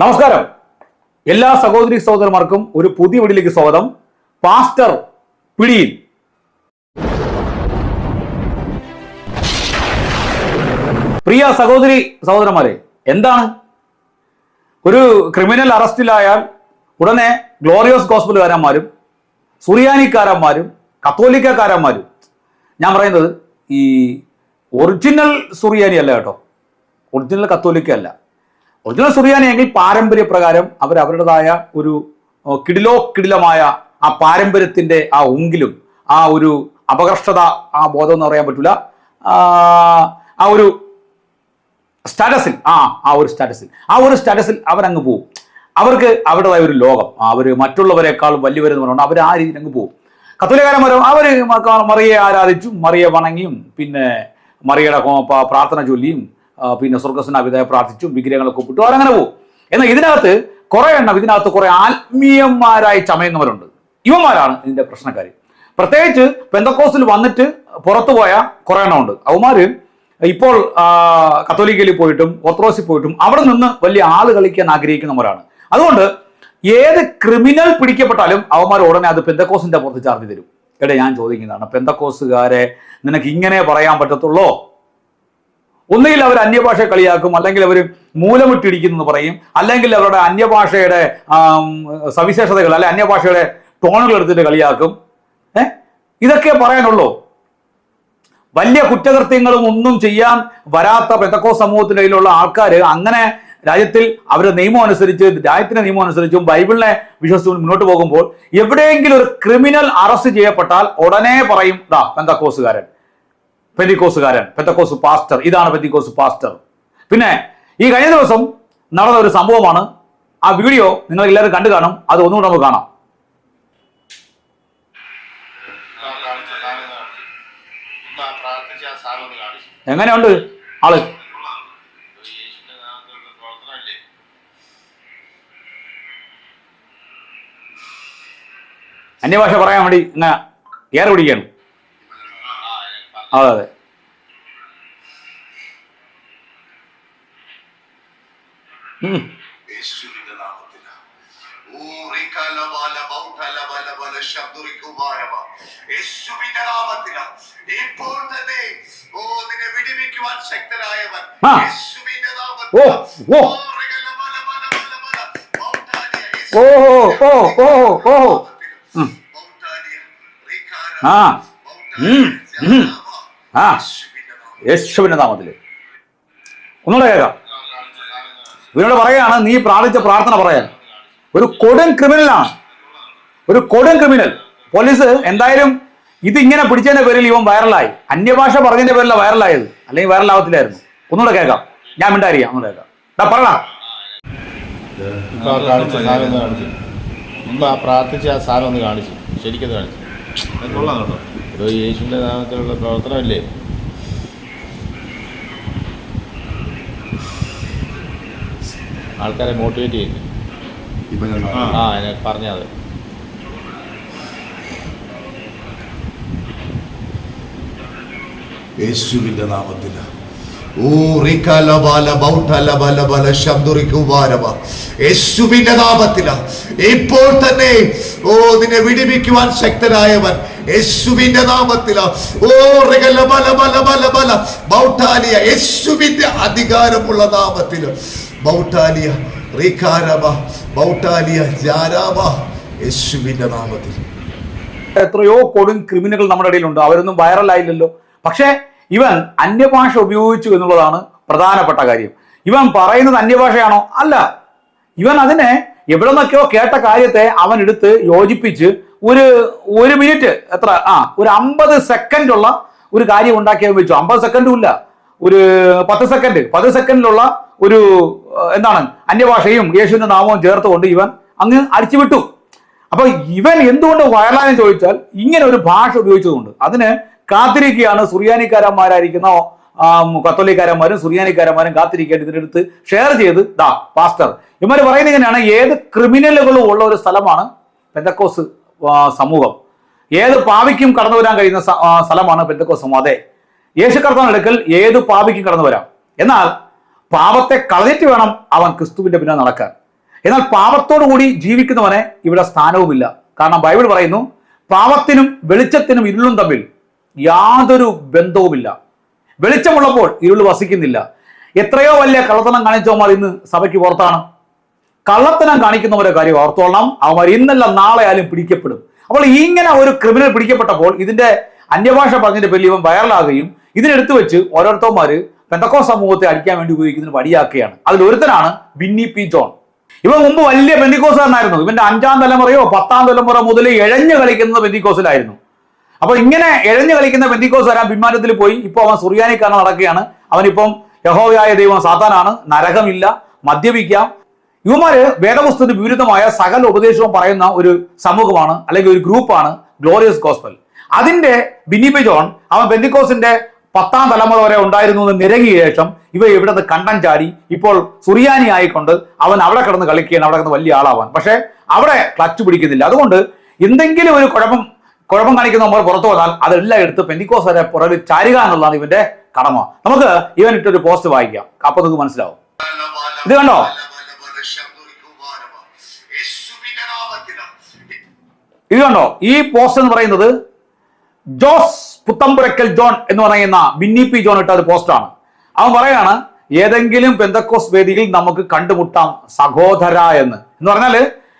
നമസ്കാരം. എല്ലാ സഹോദരി സഹോദരന്മാർക്കും ഒരു പുതിയ വീടിലേക്ക് സ്വാഗതം. പാസ്റ്റർ പിടിയിൽ. പ്രിയ സഹോദരി സഹോദരന്മാരെ എന്താണ്? ഒരു ക്രിമിനൽ അറസ്റ്റിലായാൽ ഉടനെ ഗ്ലോറിയോസ് ഗോസ്പലുകാരന്മാരും സുറിയാനിക്കാരന്മാരും കത്തോലിക്കക്കാരന്മാരും. ഞാൻ പറയുന്നത് ഈ ഒറിജിനൽ സുറിയാനി അല്ല കേട്ടോ. ഒറിജിനൽ കത്തോലിക്ക അല്ല. ഒറിജിനൽ സുറിയാനി എങ്കിൽ പാരമ്പര്യ പ്രകാരം അവർ അവരുടേതായ ഒരു കിടിലോ കിടിലമായ ആ പാരമ്പര്യത്തിന്റെ ആ ഉങ്കിലും ആ ഒരു അപകർഷത ആ ബോധം എന്ന് പറയാൻ പറ്റില്ല ആ ഒരു സ്റ്റാറ്റസിൽ ആ ആ ഒരു സ്റ്റാറ്റസിൽ ആ ഒരു സ്റ്റാറ്റസിൽ അവരങ്ങ് പോകും അവർക്ക് അവരുടേതായ ഒരു ലോകം അവർ മറ്റുള്ളവരെക്കാൾ വലിയവരെന്ന് പറഞ്ഞുകൊണ്ട് അവർ ആ രീതിയിൽ അങ്ങ് പോകും കത്തോലിക്കാരന്മാരും അവർ മറിയെ ആരാധിച്ചും മറിയെ വണങ്ങിയും പിന്നെ മറിയുടെ പ്രാർത്ഥന ചൊല്ലിയും ആ, സ്വർഗസ്വന സ്വർഗസ്നാവിതായ പ്രാർത്ഥിച്ചും വിഗ്രഹങ്ങളൊക്കെ ഒപ്പിട്ടു അവരങ്ങനെ പോകും എന്നാൽ ഇതിനകത്ത് കുറെ എണ്ണം ഇതിനകത്ത് കുറെ ആത്മീയന്മാരായി ചമയുന്നവരുണ്ട്. ഇവന്മാരാണ് ഇതിന്റെ പ്രശ്നക്കാർ പ്രത്യേകിച്ച് പെന്തക്കോസിൽ വന്നിട്ട് പുറത്തു പോയ കുറെ എണ്ണം ഉണ്ട് അവന്മാര് ഇപ്പോൾ കത്തോലിക്കയിൽ പോയിട്ടും ഓർത്തഡോക്സിൽ പോയിട്ടും അവിടെ നിന്ന് വലിയ ആൾ കളിക്കാൻ ആഗ്രഹിക്കുന്നവരാണ്. അതുകൊണ്ട് ഏത് ക്രിമിനൽ പിടിക്കപ്പെട്ടാലും അവന്മാർ ഉടനെ അത് പെന്തക്കോസിന്റെ പുറത്ത് ചാർജ് തരും. എടേ ഞാൻ ചോദിക്കുന്നതാണ് പെന്തക്കോസുകാരെ നിനക്ക് ഇങ്ങനെ പറയാൻ പറ്റത്തുള്ളോ? ഒന്നുകിൽ അവർ അന്യഭാഷ കളിയാക്കും അല്ലെങ്കിൽ അവർ മൂലമിട്ടിരിക്കുന്നു പറയും. അല്ലെങ്കിൽ അവരുടെ അന്യഭാഷയുടെ സവിശേഷതകൾ അല്ലെ അന്യഭാഷയുടെ ടോണുകൾ എടുത്തിട്ട് കളിയാക്കും. ഇതൊക്കെ പറയാനുള്ളൂ. വലിയ കുറ്റകൃത്യങ്ങളും ഒന്നും ചെയ്യാൻ വരാത്ത പെന്തക്കോ സമൂഹത്തിന്റെ കയ്യിലുള്ള ആൾക്കാർ അങ്ങനെ രാജ്യത്തിൽ അവരുടെ നിയമം അനുസരിച്ച് രാജ്യത്തിന്റെ നിയമം അനുസരിച്ചും ബൈബിളിനെ വിശ്വസിച്ച് മുന്നോട്ട് പോകുമ്പോൾ എവിടെയെങ്കിലും ഒരു ക്രിമിനൽ അറസ്റ്റ് ചെയ്യപ്പെട്ടാൽ ഉടനെ പറയും ദാ പെന്തക്കോസുകാരൻ പെന്തിക്കോസുകാരൻ പെത്തക്കോസ് പാസ്റ്റർ ഇതാണ് പെന്തിക്കോസ് പാസ്റ്റർ പിന്നെ ഈ കഴിഞ്ഞ ദിവസം നടന്ന ഒരു സംഭവമാണ്. ആ വീഡിയോ നിങ്ങൾ എല്ലാവരും കണ്ടു കാണും. അത് ഒന്നുകൂടെ നമുക്ക് കാണാം. എങ്ങനെയുണ്ട് ആൾ? അന്യഭാഷ പറയാൻ വേണ്ടി ഇങ്ങനെ ഏറെ പിടിക്കുകയാണ്. യേശുവിന്റെ അതെ ഇപ്പോൾ തന്നെ ഓ നിന്നെ വിടിവിക്കുവാൻ നാമത്തിൽ ഓ, ഓ. ഓ, ഓ, ഓ, ഓ. ആ. ആ. യേശുവിന്റെ നാമത്തിൽ. ഒന്നുകൂടെ കേൾക്കാം. ഇവനോട് പറയാണ് നീ പ്രാർത്ഥിച്ച പ്രാർത്ഥന പറയാൻ. ഒരു കൊടും ക്രിമിനലാണ്. ഒരു കൊടും ക്രിമിനൽ. പോലീസ് എന്തായാലും ഇതിങ്ങനെ ഇങ്ങനെ പിടിച്ചതിന്റെ പേരിൽ ഇവൻ വൈറലായി. അന്യഭാഷ പറഞ്ഞതിന്റെ പേരിലാണ് വൈറലായത്. അല്ലെങ്കിൽ വൈറലാവത്തില്ലായിരുന്നു. ഒന്നുകൂടെ കേൾക്കാം. ഞാൻ മിണ്ടായിരിക്കാം ഒന്നുകൂടെ കേൾക്കാം. ഡാ പറയണ കാണിച്ച സാധനം ഒന്ന് കാണിച്ചു. മുമ്പ് ആ പ്രാർത്ഥിച്ച ആ സാധനം ഒന്ന് കാണിച്ചു. ശരിക്കത് കാണിച്ചു. കൊള്ളാം കേട്ടോ. ഇത് യേശുവിന്റെ നാമത്തിലുള്ള പ്രവർത്തനമല്ലേ? ആൾക്കാരെ മോട്ടിവേറ്റ് ചെയ്യുന്നു ആ. പറഞ്ഞത് യേശുവിന്റെ നാമത്തിൽ യേശുവിന്റെ നാമത്തിൽ ഇപ്പോൾ തന്നെ ഓ നിന്നെ വിടിവിക്കുവാൻ ശക്തനായവൻ. യേശുവിന്റെ നാമത്തില. ഓ റികലബലബലബലബല ബൗട്ടാലിയ യേശുവിന്റെ അധികാരമുള്ള നാമത്തിൽ. ബൗട്ടാലിയ റീകാരബ ബൗട്ടാലിയ ജാരാബ യേശുവിന്റെ നാമത്തിൽ. എത്രയോ കൊടും ക്രിമിനലുകൾ നമ്മുടെ ഇടയിലുണ്ട്. അവരൊന്നും വൈറലായില്ലല്ലോ പക്ഷേ ഇവൻ അന്യഭാഷ ഉപയോഗിച്ചു എന്നുള്ളതാണ് പ്രധാനപ്പെട്ട കാര്യം. ഇവൻ പറയുന്നത് അന്യഭാഷയാണോ? അല്ല. ഇവൻ അതിനെ എവിടെ നിന്നൊക്കെയോ കേട്ട കാര്യത്തെ അവൻ എടുത്ത് യോജിപ്പിച്ച് ഒരു ഒരു മിനിറ്റ് എത്ര ആ ഒരു അമ്പത് സെക്കൻഡുള്ള ഒരു കാര്യം ഉണ്ടാക്കിയ വെച്ചു. അമ്പത് സെക്കൻഡും ഇല്ല. ഒരു പത്ത് സെക്കൻഡ് പത്ത് സെക്കൻഡിലുള്ള ഒരു എന്താണ് അന്യഭാഷയും യേശുവിന്റെ നാമവും ചേർത്തുകൊണ്ട് ഇവൻ അങ്ങ് അടിച്ചുവിട്ടു. അപ്പൊ ഇവൻ എന്തുകൊണ്ട് വയലാന്ന് ചോദിച്ചാൽ ഇങ്ങനെ ഒരു ഭാഷ ഉപയോഗിച്ചതുകൊണ്ട് അതിന് കാത്തിരിക്കുകയാണ്. സുറിയാനിക്കാരന്മാരായിരിക്കുന്ന കത്തോലിക്കാരന്മാരും സുറിയാനിക്കാരന്മാരും കാത്തിരിക്കേണ്ട ഇതിനടുത്ത് ഷെയർ ചെയ്ത് ദാ പാസ്റ്റർ ഇവർ പറയുന്നത് ഇങ്ങനെയാണ് ഏത് ക്രിമിനലുകളും ഉള്ള ഒരു സ്ഥലമാണ് പെന്തക്കോസ് സമൂഹം. ഏത് പാവിക്കും കടന്നു വരാൻ കഴിയുന്ന സ്ഥലമാണ് പെന്തക്കോസ് സമൂഹം. അതെ യേശു കർത്താൻ എടുക്കൽ ഏത് പാവിക്കും കടന്നു വരാം? എന്നാൽ പാപത്തെ കളഞ്ഞിട്ട് വേണം അവൻ ക്രിസ്തുവിന്റെ പിന്നെ നടക്കാൻ. എന്നാൽ പാപത്തോടു കൂടി ജീവിക്കുന്നവനെ ഇവിടെ സ്ഥാനവുമില്ല. കാരണം ബൈബിൾ പറയുന്നു പാപത്തിനും വെളിച്ചത്തിനും ഇരുളും തമ്മിൽ യാതൊരു ബന്ധവുമില്ല. വെളിച്ചമുള്ളപ്പോൾ ഇരുൾ വസിക്കുന്നില്ല. എത്രയോ വലിയ കള്ളത്തനം കാണിച്ചവന്മാർ ഇന്ന് സഭയ്ക്ക് പുറത്താണ്. കള്ളത്തനം കാണിക്കുന്നവരെ കാര്യം ഓർത്തോളണം. അവർ ഇന്നല്ല നാളെ ആയാലും പിടിക്കപ്പെടും. അപ്പോൾ ഇങ്ങനെ ഒരു ക്രിമിനൽ പിടിക്കപ്പെട്ടപ്പോൾ ഇതിന്റെ അന്യഭാഷ പറഞ്ഞതിന്റെ പേരിൽ ഇവൻ വൈറലാകുകയും ഇതിനെടുത്തു വെച്ച് ഓരോരുത്തന്മാര് പെന്തക്കോ സമൂഹത്തെ അടിക്കാൻ വേണ്ടി ഉപയോഗിക്കുന്നതിന് വടിയാക്കുകയാണ് അതിൽ ഒരുത്തനാണ് ബിന്നി പി ജോൺ. ഇവൻ മുമ്പ് വലിയ ബെന്തിക്കോസുകാരനായിരുന്നു ഇവന്റെ അഞ്ചാം തലമുറയോ പത്താം തലമുറ മുതൽ ഇഴഞ്ഞു കളിക്കുന്നത് ബെന്തിക്കോസിലായിരുന്നു അപ്പൊ ഇങ്ങനെ എഴഞ്ഞു കളിക്കുന്ന ബെന്തിക്കോസുകാരൻ വിമാനത്തിൽ പോയി. ഇപ്പൊ അവൻ സുറിയാനിക്കാരൻ നടക്കുകയാണ്. അവനിപ്പം യഹോവയായ ദൈവം സാത്താനാണ്. നരകമില്ല. മദ്യപിക്കാം. ഇവന്മാര് വേദപുസ്തകത്തിന് വിരുദ്ധമായ സകല ഉപദേശവും പറയുന്ന ഒരു സമൂഹമാണ് അല്ലെങ്കിൽ ഒരു ഗ്രൂപ്പാണ് ഗ്ലോറിയസ് ഗോസ്പൽ. അതിന്റെ ബിനിബി ജോൺ അവൻ ബെന്തിക്കോസിന്റെ പത്താം തലമുറ വരെ ഉണ്ടായിരുന്നു എന്ന് നിരങ്ങിയ ശേഷം ഇവ ഇവിടുന്ന് കണ്ടം ചാടി ഇപ്പോൾ സുറിയാനി ആയിക്കൊണ്ട് അവൻ അവിടെ കിടന്ന് കളിക്കുകയാണ്. അവിടെ കിടന്ന് വലിയ ആളാവാൻ. പക്ഷേ അവിടെ ക്ലച്ച് പിടിക്കുന്നില്ല. അതുകൊണ്ട് എന്തെങ്കിലും ഒരു കുഴപ്പം കുഴപ്പം കാണിക്കുന്ന നമ്മൾ പുറത്തു വന്നാൽ അതെല്ലാം എടുത്ത് പെന്തിക്കോസ് വരെ പുറകിൽ ചാരുക എന്നുള്ളതാണ് ഇവന്റെ കടമ. നമുക്ക് ഇവൻ ഇട്ടൊരു പോസ്റ്റ് വായിക്കാം. അപ്പൊ നിങ്ങൾക്ക് മനസ്സിലാവും. ഇത് കണ്ടോ? ഇത് കണ്ടോ? ഈ പോസ്റ്റ് എന്ന് പറയുന്നത് ജോസ് പുത്തമ്പുരക്കൽ ജോൺ എന്ന് പറയുന്ന ബിന്നി പി ജോൺ ഇട്ട ഒരു പോസ്റ്റാണ് അവൻ പറയാണ് ഏതെങ്കിലും പെന്തക്കോസ് വേദിയിൽ നമുക്ക് കണ്ടുമുട്ടാം സഹോദര എന്ന്. എന്ന് പറഞ്ഞാൽ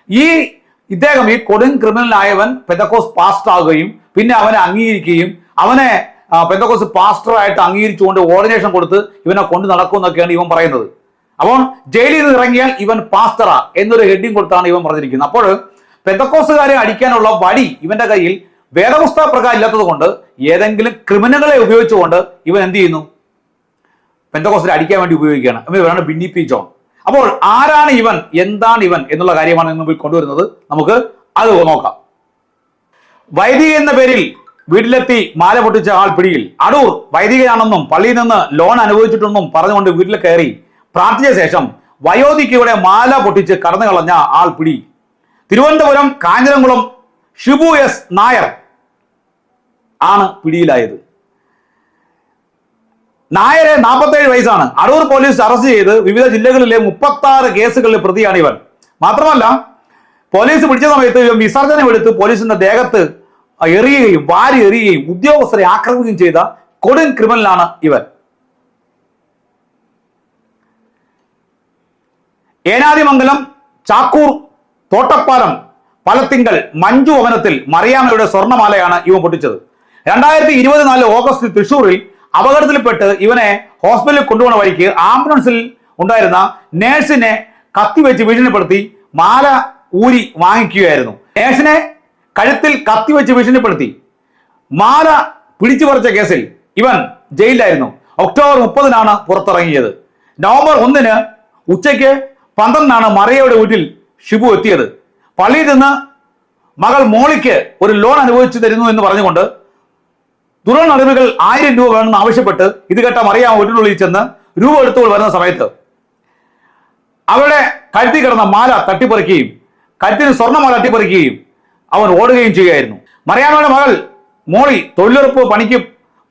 ഈ ഇദ്ദേഹം ഈ കൊടും ക്രിമിനൽ ആയവൻ പെന്തക്കോസ് പാസ്റ്റർ ആകുകയും പിന്നെ അവനെ അംഗീകരിക്കുകയും അവനെ പെന്തക്കോസ് പാസ്റ്ററായിട്ട് അംഗീകരിച്ചുകൊണ്ട് ഓർഡിനേഷൻ കൊടുത്ത് ഇവനെ കൊണ്ട് നടക്കും എന്നൊക്കെയാണ് ഇവൻ പറയുന്നത്. അപ്പോൾ ജയിലിൽ നിന്ന് ഇറങ്ങിയാൽ ഇവൻ പാസ്റ്ററാ എന്നൊരു ഹെഡിങ് കൊടുത്താണ് ഇവൻ പറഞ്ഞിരിക്കുന്നത്. അപ്പോൾ പെന്തക്കോസുകാരെ അടിക്കാനുള്ള വടി ഇവന്റെ കയ്യിൽ വേദപുസ്തക പ്രകാരം ഇല്ലാത്തത് കൊണ്ട് ഏതെങ്കിലും ക്രിമിനലുകളെ ഉപയോഗിച്ചുകൊണ്ട് ഇവൻ എന്ത് ചെയ്യുന്നു? പെന്തക്കോസിനെ അടിക്കാൻ വേണ്ടി ഉപയോഗിക്കുകയാണ്. ഇവരാണ് ബിന്നി പി ജോൺ. അപ്പോൾ ആരാണ് ഇവൻ? എന്താണ് ഇവൻ? എന്നുള്ള കാര്യമാണ് ഇന്ന് മുമ്പിൽ കൊണ്ടുവരുന്നത്. നമുക്ക് അത് നോക്കാം. വൈദിക എന്ന പേരിൽ വീട്ടിലെത്തി മാല പൊട്ടിച്ച ആൾ പിടിയിൽ. അടൂർ വൈദികയാണെന്നും പള്ളിയിൽ നിന്ന് ലോൺ അനുഭവിച്ചിട്ടുണ്ടെന്നും പറഞ്ഞുകൊണ്ട് വീട്ടിൽ കയറി. പ്രാർത്ഥിച്ച ശേഷം വയോധികയുടെ മാല പൊട്ടിച്ച് കടന്നു കളഞ്ഞ ആൾ പിടി. തിരുവനന്തപുരം കാഞ്ഞിരംകുളം ഷിബു എസ് നായർ ആണ് പിടിയിലായത്. നായരെ നാൽപ്പത്തേഴ് വയസ്സാണ്. അടൂർ പോലീസ് അറസ്റ്റ് ചെയ്ത് വിവിധ ജില്ലകളിലെ മുപ്പത്തി ആറ് കേസുകളിൽ പ്രതിയാണ് ഇവൻ. മാത്രമല്ല പോലീസ് പിടിച്ച സമയത്ത് ഇവൻ വിസർജനം എടുത്ത് പോലീസിന്റെ ദേഹത്ത് എറിയുകയും വാരി എറിയുകയും ഉദ്യോഗസ്ഥരെ ആക്രമിക്കുകയും ചെയ്ത കൊടും ക്രിമിനലാണ് ഇവൻ. ഏനാദിമംഗലം ചാക്കൂർ തോട്ടപ്പാലം പലത്തിങ്കൽ മഞ്ജു ഭവനത്തിൽ മറിയാമ്മയുടെ സ്വർണമാലയാണ് ഇവൻ പൊട്ടിച്ചത്. രണ്ടായിരത്തി ഇരുപത്തിനാല് ഓഗസ്റ്റിൽ തൃശൂരിൽ അപകടത്തിൽപ്പെട്ട് ഇവനെ ഹോസ്പിറ്റലിൽ കൊണ്ടുപോകുന്ന വഴിക്ക് ആംബുലൻസിൽ ഉണ്ടായിരുന്ന നേഴ്സിനെ കത്തി വെച്ച് ഭീഷണിപ്പെടുത്തി മാല ഊരി വാങ്ങിക്കുകയായിരുന്നു. നേഴ്സിനെ കഴുത്തിൽ കത്തി വെച്ച് ഭീഷണിപ്പെടുത്തി. മാല പിടിച്ചു പറിച്ച കേസിൽ ഇവൻ ജയിലിലായിരുന്നു. ഒക്ടോബർ മുപ്പതിനാണ് പുറത്തിറങ്ങിയത്. നവംബർ ഒന്നിന് ഉച്ചയ്ക്ക് പന്ത്രണ്ടിനാണ് മറിയയുടെ വീട്ടിൽ ഷിബു എത്തിയത്. പള്ളിയിൽ നിന്ന് മകൾ മോളിക്ക് ഒരു ലോൺ അനുവദിച്ചു തരുന്നു എന്ന് പറഞ്ഞുകൊണ്ട് തുറന്ന അറിവുകൾ ആയിരം രൂപ വേണമെന്ന് ആവശ്യപ്പെട്ട് ഇത് കേട്ട മറിയാം വീട്ടിനുള്ളിൽ ചെന്ന് രൂപ എടുത്തുകൊണ്ട് വരുന്ന സമയത്ത്? അവരുടെ കരുത്തി കിടന്ന മാല തട്ടിപ്പറിക്കുകയും കരുത്തിന് സ്വർണമാല തട്ടിപ്പറിക്കുകയും അവൻ ഓടുകയും ചെയ്യുകയായിരുന്നു. മറിയാമ്മയുടെ മകൾ മോളി തൊഴിലുറപ്പ് പണിക്ക്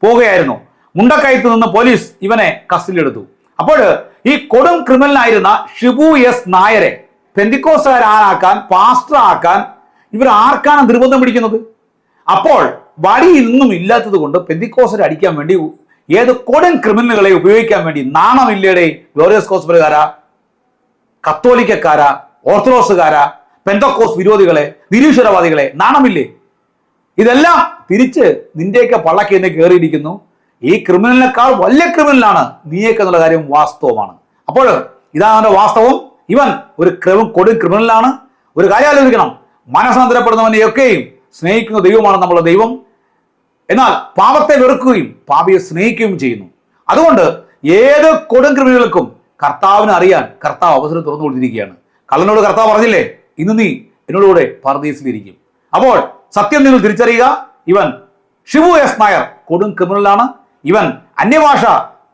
പോവുകയായിരുന്നു മുണ്ടക്കയത്ത് നിന്ന് പോലീസ് ഇവനെ കസ്റ്റഡിയിലെടുത്തു. അപ്പോൾ ഈ കൊടും ക്രിമിനലായിരുന്ന ഷിബു എസ് നായരെ പെന്തിക്കോസ്കാരാക്കാൻ പാസ്റ്റർ ആക്കാൻ ഇവർ ആർക്കാണ് നിർബന്ധം പിടിക്കുന്നത്? അപ്പോൾ വടി ഇന്നും ഇല്ലാത്തത് കൊണ്ട് പെന്തിക്കോസരെ അടിക്കാൻ വേണ്ടി ഏത് കൊടും ക്രിമിനലുകളെ ഉപയോഗിക്കാൻ വേണ്ടി നാണമില്ലയുടെ ഗ്ലോറിയസ് കോസ്പലുകാരാ കത്തോലിക്കക്കാര ഓർത്തഡോക്സുകാര പെന്തക്കോസ് വിരോധികളെ നിരീശ്വരവാദികളെ നാണമില്ലേ? ഇതെല്ലാം തിരിച്ച് നിന്റെയൊക്കെ പള്ളക്ക് എന്നെ കയറിയിരിക്കുന്നു ഈ ക്രിമിനലിനേക്കാൾ വലിയ ക്രിമിനലാണ് നീയൊക്കെ എന്നുള്ള കാര്യം വാസ്തവമാണ്. അപ്പോൾ ഇതാണ് അവന്റെ വാസ്തവം. ഇവൻ ഒരു ക്രിമ കൊടും ക്രിമിനലാണ്. ഒരു കാര്യം ആലോചിക്കണം. മനസ്സാന്തരപ്പെടുന്നവനെയൊക്കെയും സ്നേഹിക്കുന്ന ദൈവമാണ് നമ്മുടെ ദൈവം. എന്നാൽ പാപത്തെ വെറുക്കുകയും പാപിയെ സ്നേഹിക്കുകയും ചെയ്യുന്നു. അതുകൊണ്ട് ഏത് കൊടും ക്രിമിനലുകൾക്കും കർത്താവിനെ അറിയാൻ കർത്താവ് അവസരം തുറന്നു കൊടുത്തിരിക്കുകയാണ്. കള്ളനോട് കർത്താവ് പറഞ്ഞില്ലേ? ഇന്ന് നീ എന്നോടുകൂടെ പർദീസിലിരിക്കും. അപ്പോൾ സത്യം നിങ്ങൾ തിരിച്ചറിയുക. ഇവൻ ഷിബു എസ് നായർ കൊടും ക്രിമിനലാണ്. ഇവൻ അന്യഭാഷ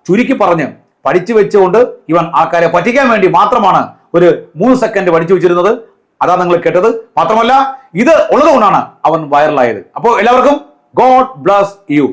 ചുരുക്കി പറഞ്ഞ് പഠിച്ചു വെച്ചുകൊണ്ട് ഇവൻ ആൾക്കാരെ പറ്റിക്കാൻ വേണ്ടി മാത്രമാണ് ഒരു മൂന്ന് സെക്കൻഡ് പഠിച്ചു വെച്ചിരുന്നത്. അതാ നിങ്ങൾ കേട്ടത്. മാത്രമല്ല ഇത് ഉള്ളതുകൊണ്ടാണ് അവൻ വൈറലായത് അപ്പോൾ എല്ലാവർക്കും ഗോഡ് ബ്ലസ് യു